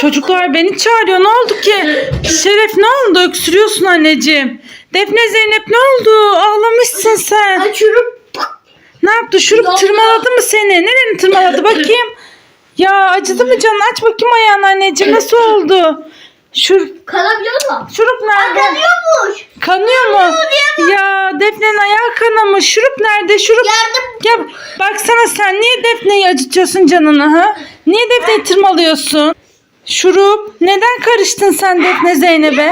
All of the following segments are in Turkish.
Çocuklar beni çağırıyor. Ne oldu ki? Şeref ne oldu? Öksürüyorsun anneciğim. Defne Zeynep ne oldu? Ağlamışsın sen. Açıyorum. Ne yaptı? Şurup tırmaladı mı seni? Nereni tırmaladı? Bakayım. Ya acıdı mı canın? Aç bakayım ayağını anneciğim. Nasıl oldu? Şur, Kanabiliyor mu? şurup nerede? Kanıyormuş. Kanıyor mu? Ya Defne'nin ayağı kanamış. Şurup nerede? Şurup. Yardım. Ya baksana sen niye Defne'yi acıtıyorsun canını ha? Niye Defne'yi tırmalıyorsun? Şurup neden karıştın sen Defne Zeynep'e?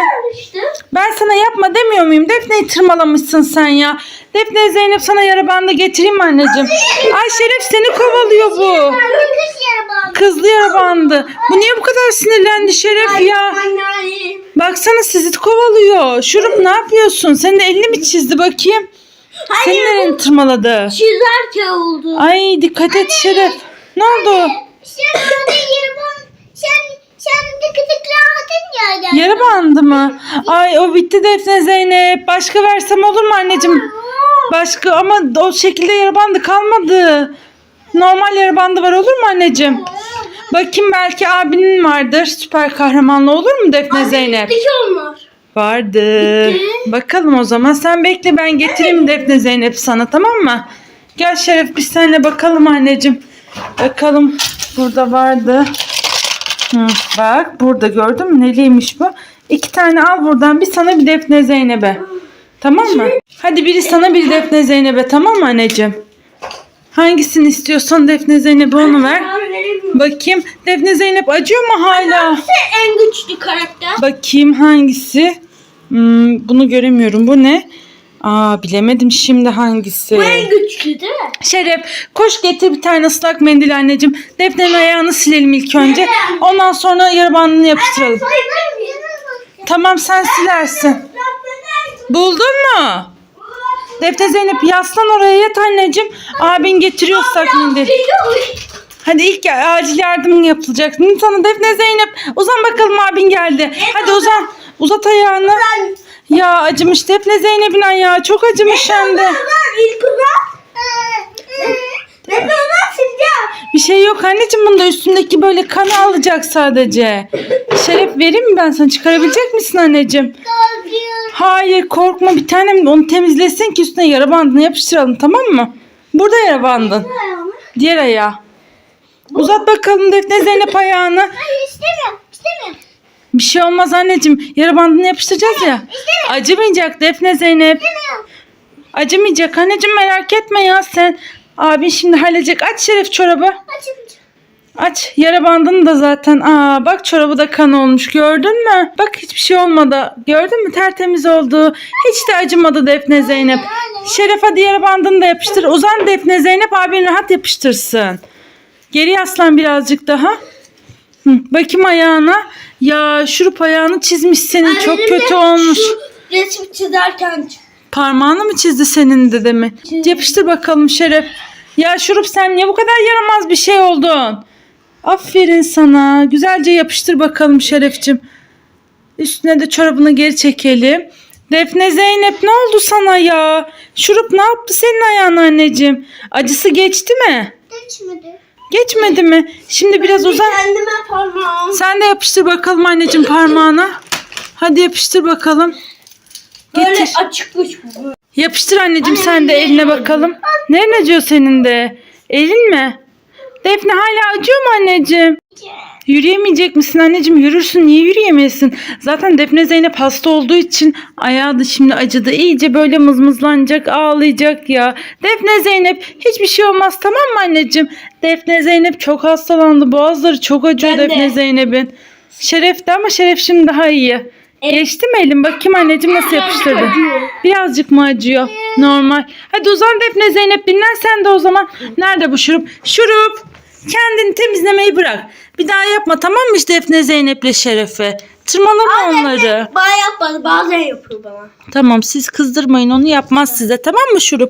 Ben sana yapma demiyor muyum? Defne'yi tırmalamışsın sen ya. Defne Zeynep sana yara bandı getireyim mi anneciğim? Ay Şeref seni kovalıyor bu. Kızlı yara bandı. Bu niye bu kadar sinirlendi Şeref ya? Baksana sizi kovalıyor. Şurup ne yapıyorsun? Senin de elini mi çizdi bakayım? Senin elini tırmaladı. Çizerken oldu. Ay dikkat et Şeref. Ne oldu? Sen orada yere Yara bandı mı? Ay o bitti Defne Zeynep. Başka versem olur mu anneciğim? Başka ama o şekilde yara bandı kalmadı. Normal yara bandı var olur mu anneciğim? Bakayım belki abinin vardır. Süper kahramanlı olur mu Defne Zeynep? Bitti onlar. Vardı. Bakalım o zaman. Sen bekle ben getireyim Defne Zeynep sana tamam mı? Gel Şeref biz seninle bakalım anneciğim. Bakalım burada vardı. Hı, bak burada gördün mü neliymiş bu? İki tane al buradan bir sana bir Defne Zeynep'e. Tamam mı? Hadi biri sana biri Defne Zeynep'e tamam mı anneciğim? Hangisini istiyorsan Defne Zeynep'e onu ver. Bakayım Defne Zeynep acıyor mu hala? en güçlü karakter. Bakayım hangisi? Hmm, bunu göremiyorum. Bu ne? Aa bilemedim şimdi hangisi. Bu en güçlü değil mi? Şeref koş getir bir tane ıslak mendil anneciğim. Defne'nin ayağını silelim ilk önce. Ondan sonra yara bandını yapıştıralım. Tamam sen silersin. Buldun mu? Defne Zeynep yaslan oraya yat anneciğim. Abin getiriyor ıslak mendil. Hadi ilk acil yardım yapılacak. Sana Defne Zeynep uzan bakalım abin geldi. Hadi uzan. Uzat ayağını. Ya acımış Defne Zeynep'in ayağı çok acımış hem de. Şey yok anneciğim bunda üstündeki böyle kanı alacak sadece. Şeref vereyim mi ben sana çıkarabilecek misin anneciğim? Hayır korkma bir tanem onu temizlesin ki üstüne yara bandını yapıştıralım tamam mı? Burada yara bandın. Diğer ayağı. Uzat bakalım Defne Zeynep ayağını. Hayır istemiyorum. İstemiyorum. Bir şey olmaz anneciğim. Yara bandını yapıştıracağız ya. Acımayacak Defne Zeynep. Acımayacak anneciğim merak etme ya sen. Abin şimdi halledecek. Aç Şeref çorabı. Aç. Yara bandını da zaten. Aa bak çorabı da kan olmuş. Gördün mü? Bak hiçbir şey olmadı. Gördün mü? Tertemiz oldu. Hiç de acımadı Defne Zeynep. Şeref hadi yara bandını da yapıştır. Uzan Defne Zeynep abin rahat yapıştırsın. Geri yaslan birazcık daha. Hı, bakayım ayağına. Ya şurup ayağını çizmiş senin. Çok Benim de kötü olmuş. Şu resmi çizerken Parmağını mı çizdi senin de mi? Yapıştır bakalım Şeref. Ya Şurup sen niye bu kadar yaramaz bir şey oldun? Aferin sana. Güzelce yapıştır bakalım Şeref'cim. Üstüne de çorabını geri çekelim. Defne Zeynep ne oldu sana ya? Şurup ne yaptı senin ayağına anneciğim? Acısı geçti mi? geçmedi. Geçmedi mi? Şimdi biraz uzan. Kendime parmağım. Sen de yapıştır bakalım anneciğim parmağına. Hadi yapıştır bakalım. Böyle Getir. açıkmış bu. Yapıştır anneciğim sen de eline bakalım. Neren acıyor senin de? Elin mi? Defne hala acıyor mu anneciğim? Yürüyemeyecek misin anneciğim? Yürürsün. Niye yürüyemeyesin? Zaten Defne Zeynep hasta olduğu için ayağı da şimdi acıdı. İyice böyle mızmızlanacak, ağlayacak ya. Defne Zeynep hiçbir şey olmaz tamam mı anneciğim? Defne Zeynep çok hastalandı. Boğazları çok acıyor Ben de. Defne Zeynep'in. Şeref de ama Şeref şimdi daha iyi. Geçti mi elin? Bakayım anneciğim nasıl yapıştırdı. Birazcık mı acıyor? Normal. Hadi uzan Defne Zeynep dinlen sen de o zaman. Nerede bu şurup? Şurup! Kendini temizlemeyi bırak. Bir daha yapma tamam mı işte Defne Zeynep'le Şeref'e? Tırmalama onları. Bana yapmadı bazen yapıyor bana. Tamam siz kızdırmayın onu yapmaz size tamam mı şurup?